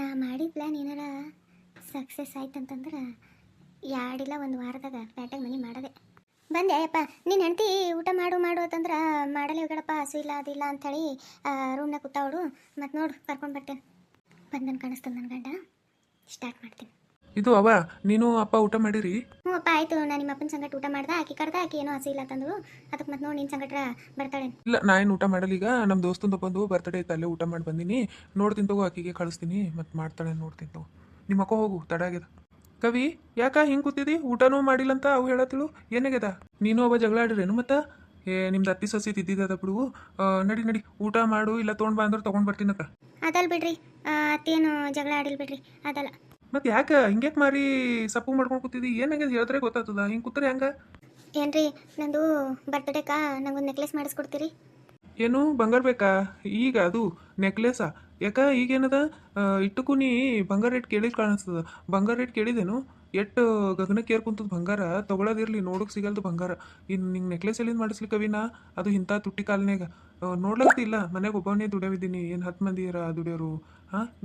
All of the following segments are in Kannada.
ನಾ ಮಾಡಿದ ಪ್ಲ್ಯಾನ್ ಏನಾರ ಸಕ್ಸಸ್ ಆಯ್ತಂತಂದ್ರೆ ಯಾಡಿಲ್ಲ ಒಂದು ವಾರದಾಗ ಪ್ಯಾಟಾಗ ಮನೆ ಮಾಡದೆ. ಬಂದೆ, ಅಯ್ಯಪ್ಪ, ನೀನು ಹೆಂಡತಿ ಊಟ ಮಾಡು ಮಾಡು ಅಂತಂದ್ರೆ ಮಾಡಲೇ ಹೋಗಡಪ್ಪ ಹಸು ಇಲ್ಲ ಅದಿಲ್ಲ ಅಂಥೇಳಿ ರೂಮ್ನಾಗ ಕೂತಾವಳು. ಮತ್ತು ನೋಡು, ಕರ್ಕೊಂಡು ಬರ್ತೇನೆ ಬಂದನ್ ಕಾಣಿಸ್ತದೆ ನನ್ನ ಗಂಡ. ಸ್ಟಾರ್ಟ್ ಮಾಡ್ತೀನಿ. ಇದು ಅವ ನೀನು ಅಪ್ಪ ಊಟ ಮಾಡಿರಿ? ಹ್ಞೂ ಅಪ್ಪ ಆಯ್ತು. ನಾನು ನಿಮ್ಮ ಅಪ್ಪನ ಸಂಗಟ ಊಟ ಮಾಡ್ದೆ. ಆಕೆ ಕರ್ದ ಆಕೆ ಏನೋ ಹಸಿ ಇಲ್ಲ ತಂದಳು. ಅದಕ್ಕೆ ಮತ್ತೆ ನೋಡಿ ನಿನ್ನ ಸಂಗಟ ಬರ್ತಾಳೆ. ಇಲ್ಲ ನಾ ಏನು ಊಟ ಮಾಡಲ್ಲ ಈಗ. ನಮ್ಮ ದೋಸ್ತಂದು ಬಂದು ಬರ್ತಡೇ ಐತೆ ಅಲ್ಲೇ ಊಟ ಮಾಡಿ ಬಂದೀನಿ. ನೋಡ್ತೀನಿ ತಗೋ ಆಕಿಗೆ ಕಳಿಸ್ತೀನಿ. ಮತ್ತೆ ಮಾಡ್ತಾಳೆ ನೋಡ್ತೀನಿ ತಗೋ. ನಿಮ್ಮ ಅಕ್ಕ ಹೋಗು ತಡ ಆಗ್ಯದ. ಕವಿ ಯಾಕ ಹಿಂಗೆ ಕೂತಿದಿ? ಊಟನೂ ಮಾಡಿಲ್ಲ ಅಂತ ಅವು ಹೇಳತ್ತಿಳು. ಏನಾಗ್ಯದ ನೀನು ಒಬ್ಬ ಜಗಳ ಆಡಿರೇನು ಮತ್ತೆ? ಏ ನಿಮ್ದು ಅತ್ತಿ ಸಸಿ ತಿದ್ದಿದ್ದ ಬಿಡು. ಆ, ನಡಿ ನಡಿ. ಊಟ ಮಾಡು ಇಲ್ಲ ತೊಗೊಂಡು ಬಾ ಅಂದ್ರೆ ತೊಗೊಂಡು ಬರ್ತೀನಕ್ಕ ಅದಲ್ಲ ಬಿಡ್ರಿ. ಅತ್ತೇನು ಜಗಳ ಆಡಿಲ್ಲ ಬಿಡ್ರಿ. ಅದಲ್ಲ. ಮತ್ತೆ ಯಾಕೆ ಹಿಂಗ್ಯಾಕೆ ಮಾರಿ ಸಪ್ಪು ಮಾಡ್ಕೊಂಡು ಕೂತಿದ್ದಿ ಏನಾಗ್ಯದ ಹೇಳಿದ್ರೆ ಗೊತ್ತಾಗ್ತದ? ಹಿಂಗೆ ಕೂತ್ರೆ ಹೆಂಗ? ಏನ್ರಿ ನಂದು ಬರ್ತ್ಡೇಕ ನಂಗೊಂದು ನೆಕ್ಲೆಸ್ ಮಾಡಿಸ್ಕೊಡ್ತೀರಿ? ಏನು ಬಂಗಾರ ಬೇಕಾ? ಈಗ ಅದು ನೆಕ್ಲೆಸಾ ಯಾಕ ಈಗೇನದ ಇಟ್ಟಕ್ಕೂ ನೀ ಬಂಗಾರ ರೇಟ್ ಕೇಳಿದ್ ಕಾಣಿಸ್ತದ. ಬಂಗಾರ ರೇಟ್ ಕೇಳಿದೇನು? ಎಟ್ಟು ಗಗನಕ್ಕೆ ಏರ್ ಕುಂತದ ಬಂಗಾರ? ತಗೊಳದಿರ್ಲಿ ನೋಡಕ್ ಸಿಗಲ್ದು ಬಂಗಾರ. ಇನ್ನು ನಿಂಗೆ ನೆಕ್ಲೆಸ್ ಎಲ್ಲಿಂದ ಮಾಡಿಸ್ಲಿಕ್ಕವಿನ ಅದು ಇಂಥ ತುಟ್ಟಿ ಕಾಲ್ನ್ಯಾಗ. ನೋಡ್ಲತ್ತಿಲ್ಲ. ಮನೆಗೆ ಒಬ್ಬವನೇ ದುಡಿಯೋವಿದ್ದೀನಿ ಏನು ಹತ್ತು ಮಂದಿ ಇರ ದುಡಿಯೋರು?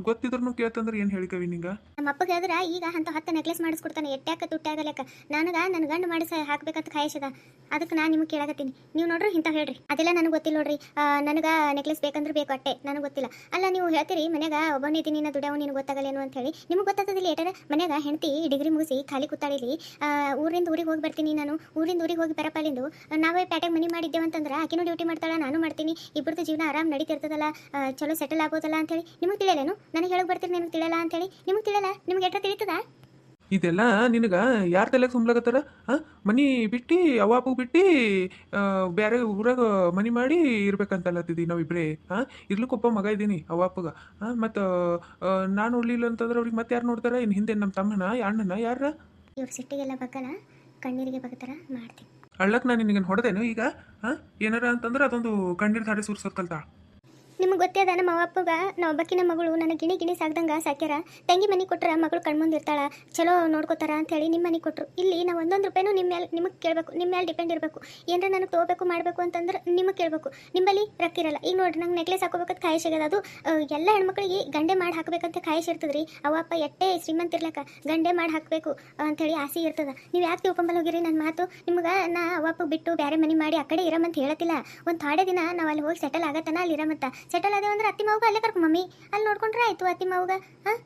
ಗೊತ್ತಿದ್ರು ಕೇಳ್ತಂದ್ರೆ ಏನು ಹೇಳಿಕವಿ ನಿಂಗ? ನಮ್ಮ ಅಪ್ಪ ಹೇಳಿದ್ರೆ ಈಗ ಅಂತ ಹತ್ತು ನೆಕ್ಲೆಸ್ ಮಾಡಿಸ್ಕೊಡ್ತಾನೆ ಎಟ್ಟ್ಯಾಕ ತುಟ್ಟಾಗಲೆಕ್ಕ ನನಗ ನನ್ನ ಗಂಡು ಮಾಡಿಸ ಹಾಕ್ಬೇಕಂತ ಕಾಯಿಸದ ಅದಕ್ಕೆ ನಾನು ನಿಮಗೆ ಕೇಳಾಕತ್ತೀನಿ. ನೀವು ನೋಡ್ರಿ ಇಂಥ ಹೇಳ್ರಿ. ಅದೆಲ್ಲ ನನಗೆ ಗೊತ್ತಿಲ್ಲ ನೋಡ್ರಿ. ನನಗೆ ನೆಕ್ಲೆಸ್ ಬೇಕಂದ್ರೆ ಬೇಕು ಅಟ್ಟೆ. ನನಗೆ ಗೊತ್ತಿಲ್ಲ. ಅಲ್ಲ, ನೀವು ಹೇಳ್ತೀರಿ, ಮನ್ಯಾಗ ಒಬ್ಬನೇ ಇದ್ದೀನಿ ನಾ ನಿನ್ ನಿನಗೆ ಗೊತ್ತಾಗಲ್ಲೇನು ಅಂತ ಹೇಳಿ. ನಿಮಗೆ ಗೊತ್ತಾಗ್ತದಿಲ್ಲ ಏಟಾರ? ಮನ್ಯಾಗ ಹೆಂಡತಿ ಡಿಗ್ರಿ ಮುಗಿಸಿ ಖಾಲಿ ಕೂತಾಳಿಲಿ ಊರಿಂದ ಊರಿಗೆ ಹೋಗಿ ಬರ್ತೀನಿ ನಾನು. ಊರಿಂದ ಊರಿಗೆ ಹೋಗಿ ಬರಪಾಲಿಂದು ನಾವೇ ಪ್ಯಾಟಾಗ ಮನಿ ಮಾಡಿದ್ದೇವೆ ಅಂತಂದ್ರೆ ಆಕಿನೂ ಡ್ಯೂಟಿ ಮಾಡ್ತಾಳ, ನಾನು ಮಾಡ್ತೀನಿ. ಇಬ್ಬರದ ಜೀವನ ಆರಾಮ್ ನಡೀತಿರ್ತದಲ್ಲ ಚಲೋ ಸೆಟಲ್ ಆಗೋದಲ್ಲ ಅಂತೇಳಿ ನಿಮಗೆ ತಿಳಿಯಲೇನು ನನಗೆ ಹೇಳಕ್ ಬರ್ತೀರಿ ತಿಳಲ್ಲ ಅಂತ ಅಂತೇಳಿ. ನಿಮಗೆ ತಿಳಲ್ಲ ನಿಮ್ಗೆ ಎಟ್ಟ ತಿಳಿತದ? ಇದೆಲ್ಲ ನಿನಗೆ ಯಾರ ತಲೆಗೆ ಸುಮ್ಲಾಗತ್ತಾರ? ಹಾಂ ಮನಿ ಬಿಟ್ಟು ಅವಾಪು ಬಿಟ್ಟು ಬೇರೆ ಊರಾಗ ಮನಿ ಮಾಡಿ ಇರ್ಬೇಕಂತಲ್ಲತ್ತಿದ್ದಿ ನಾವಿಬ್ರೇ. ಹಾಂ ಇರ್ಲಿಕ್ಕೊಬ್ಬ ಮಗ ಇದ್ದೀನಿ ಅವಾಪಗ. ಹಾಂ ಮತ್ತು ನಾನು ಉಳಿಲಿಲ್ಲ ಅಂತಂದ್ರೆ ಅವ್ರಿಗೆ ಮತ್ತೆ ಯಾರು ನೋಡ್ತಾರೆ? ಇನ್ನು ಹಿಂದೆ ನಮ್ಮ ತಮ್ಮನ ಅಣ್ಣನ ಯಾರ ಇವ್ರ ಸಿಟ್ಟಿಗೆಲ್ಲ ಬಗ್ಗಲ್ಲ ಕಣ್ಣೀರಿಗೆ ಬಗ್ತಾರ ಮಾಡ್ತೀನಿ. ಅಳ್ಳಕ್ಕೆ ನಾನು ನಿನಗೆ ಹೊಡೆದೇನು ಈಗ? ಹಾಂ ಏನಾರ ಅಂತಂದ್ರೆ ಅದೊಂದು ಕಣ್ಣೀರು ಧಾರೆ ಸುರ್ಸೋದ್ ಕಲ್ತಾ. ನಿಮ್ಗೆ ಅದ ನಮ್ಮ ಅವ್ವಪ್ಪಗ ನಾ ಒಬ್ಬಕ್ಕಿನ ಮಗಳು ನನ್ನ ಗಿಣಿ ಗಿಣಿ ಸಾಕ್ದಂಗ ಸಾಕ್ಯಾರ. ತಂಗಿ ಮನೆ ಕೊಟ್ರ ಮಗಳು ಕಣ್ಮುಂದಿರ್ತಾಳ ಚಲೋ ನೋಡ್ಕೋತಾರ ಅಂತ ಹೇಳಿ ನಿಮ್ಮ ಮನೆ ಕೊಟ್ಟರು ಇಲ್ಲಿ ನಾವು ಒಂದೊಂದು ರೂಪಾಯಿನೂ ನಿಮ್ಮ ಮೇಲೆ ನಿಮಗೆ ಕೇಳಬೇಕು. ನಿಮ್ಮ ಮೇಲೆ ಡಿಪೆಂಡ್ ಇರಬೇಕು. ಏನರ ನನಗೆ ತೊಗೋಬೇಕು, ಮಾಡಬೇಕು ಅಂತಂದ್ರೆ ನಿಮಗೆ ಕೇಳಬೇಕು. ನಿಮ್ಮಲ್ಲಿ ರೊಕ್ಕ ಇರಲ್ಲ. ಈಗ ನೋಡ್ರಿ, ನಂಗೆ ನೆಕ್ಲೆಸ್ ಹಾಕೋಬೇಕಂತ ಕಾಯಿಶ್ ಆಗ್ಯದ ಅದು. ಎಲ್ಲ ಹೆಣ್ಮಕ್ಳಿಗೆ ಗಂಡೆ ಮಾಡಿ ಹಾಕ್ಬೇಕಂತ ಕಾಯಿಸಿ ಇರ್ತದ್ರಿ ಅವಪ್ಪ ಎಟ್ಟೆ ಶ್ರೀಮಂತ ಇರ್ಲಕ್ಕ, ಗಂಡೆ ಮಾಡಿ ಹಾಕಬೇಕು ಅಂತೇಳಿ ಆಸೆ ಇರ್ತದೆ. ನೀವು ಯಾಕೆ ತಿಳ್ಕೊಂಬಲ್ಲಿ ಹೋಗಿರಿ ನನ್ನ ಮಾತು? ನಿಮ್ಗೆ ನಾ ಅವಪ್ಪ ಬಿಟ್ಟು ಬೇರೆ ಮನೆ ಮಾಡಿ ಆ ಕಡೆ ಇರಮಂತ ಹೇಳತ್ತಿಲ್ಲ. ಒಂದು ಥಾಡೆ ದಿನ ನಾವು ಅಲ್ಲಿ ಹೋಗಿ ಸೆಟಲ್ ಆಗತ್ತನ, ಅಲ್ಲಿ ಇರಮಂತ ಸೆಟಲ್ ಅದೇವಂದ್ರೆ ಅಂದ್ರೆ ಅತ್ತಿ ಮಾವುಗ ಅಲ್ಲೇ ಕರ್ಕೊ ಮಮ್ಮಿ. ಅಲ್ಲಿ ನೋಡ್ಕೊಂಡ್ರೆ ಆಯ್ತು ಅತ್ತಿ ಮಾವುಗ. ಹಾಂ?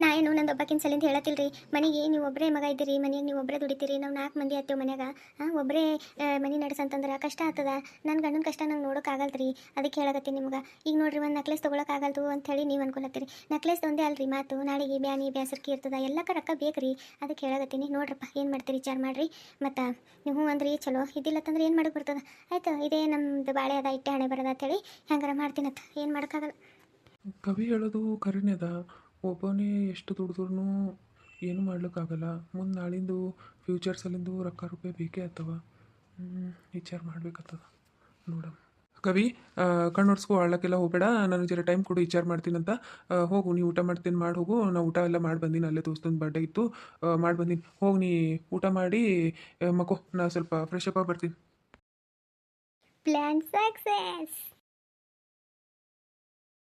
ನಾ ಏನು ನಂದು ಒಬ್ಬಕ್ಕಿನ ಸಲಿಂದ ಹೇಳತ್ತಿಲ್ರಿ. ಮನೆಗೆ ನೀವು ಒಬ್ಬರೇ ಮಗ ಇದ್ದೀರಿ, ಮನೆಗೆ ನೀವು ಒಬ್ಬರೇ ದುಡಿತೀರಿ, ನಾವು ನಾಲ್ಕು ಮಂದಿ ಹತ್ತೇವೆ ಮನ್ಯಾಗ. ಒಬ್ಬರೇ ಮನೆ ನಡೆಸಂತಂದ್ರೆ ಕಷ್ಟ ಆಗ್ತದ ನನ್ನ ಗಂಡನ ಕಷ್ಟ ನಂಗೆ ನೋಡೋಕ್ಕಾಗಲ್ರಿ ಅದಕ್ಕೆ ಹೇಳಕತ್ತೀನಿ ನಿಮ್ಗೆ. ಈಗ ನೋಡ್ರಿ ಒಂದು ನೆಕ್ಲೆಸ್ ತೊಗೊಳಕ್ಕಾಗಲ್ದು ಅಂತೇಳಿ ನೀವು ಅನ್ಕೊಳತ್ತೀರಿ ನೆಕ್ಲೆಸ್ ಒಂದೇ ಅಲ್ರಿ ಮಾತು. ನಾಳೆಗೆ ಬ್ಯಾನಿ, ಬ್ಯಾಸರ್ಕಿ ಇರ್ತದ ಎಲ್ಲಕ್ಕ ರೊಕ್ಕ ಬೇಕ್ರಿ. ಅದಕ್ಕೆ ಹೇಳಕತ್ತೀನಿ. ನೋಡ್ರಪ್ಪ, ಏನು ಮಾಡ್ತೀರಿ ವಿಚಾರ ಮಾಡ್ರಿ. ಮತ್ತು ನೀವು ಅಂದ್ರಿ, ಚಲೋ. ಇದಿಲ್ಲತ್ತಂದ್ರೆ ಏನು ಮಾಡಕ್ಕೆ ಬರ್ತದ? ಆಯ್ತು, ಇದೇ ನಮ್ಮದು ಬಾಳೆ ಅದ, ಇಟ್ಟೆ ಹಣೆ ಬರೋದ ಅಂತೇಳಿ ಹೆಂಗಾರ ಮಾಡ್ತೀನತ್ತ ಏನು ಮಾಡೋಕ್ಕಾಗಲ್ಲ. ಕವಿ ಹೇಳೋದು ಕರೆನೇ ಅದ ಒಬ್ಬನೇ ಎಷ್ಟು ದುಡಿದ್ರೂ ಏನು ಮಾಡ್ಲಿಕ್ಕಾಗಲ್ಲ. ಮುಂದೆ ನಾಳಿಂದು ಫ್ಯೂಚರ್ ಸಲಿಂದು ರೊಕ್ಕ ರೂಪಾಯಿ ಬೇಕೇ ಆಗ್ತವ ವಿಚಾರ ಮಾಡ್ಬೇಕಾಗ್ತದ ನೋಡ ಕವಿ ಕಣ್ಣೊಡ್ಸ್ಕೊ ಆಳಕ್ಕೆಲ್ಲ ಹೋಗಬೇಡ. ನಾನು ಜರ ಟೈಮ್ ಕೊಡು, ವಿಚಾರ ಮಾಡ್ತೀನಂತ ಹೋಗು, ನೀ ಊಟ ಮಾಡ್ತೀನಿ, ಮಾಡಿ ಹೋಗು. ನಾ ಊಟ ಎಲ್ಲ ಮಾಡಿ ಬಂದೀನಿ, ಅಲ್ಲೇ ದೋಸ್ತಂದು ಬರ್ಡೇ ಇತ್ತು. ಮಾಡಿ ಬಂದೀನಿ. ಹೋಗಿ ನೀ ಊಟ ಮಾಡಿ, ಮಕ್ಕೋ, ನಾ ಸ್ವಲ್ಪ ಫ್ರೆಶ್ ಅಪ್ ಆಗಿ ಬರ್ತೀನಿ. Plan success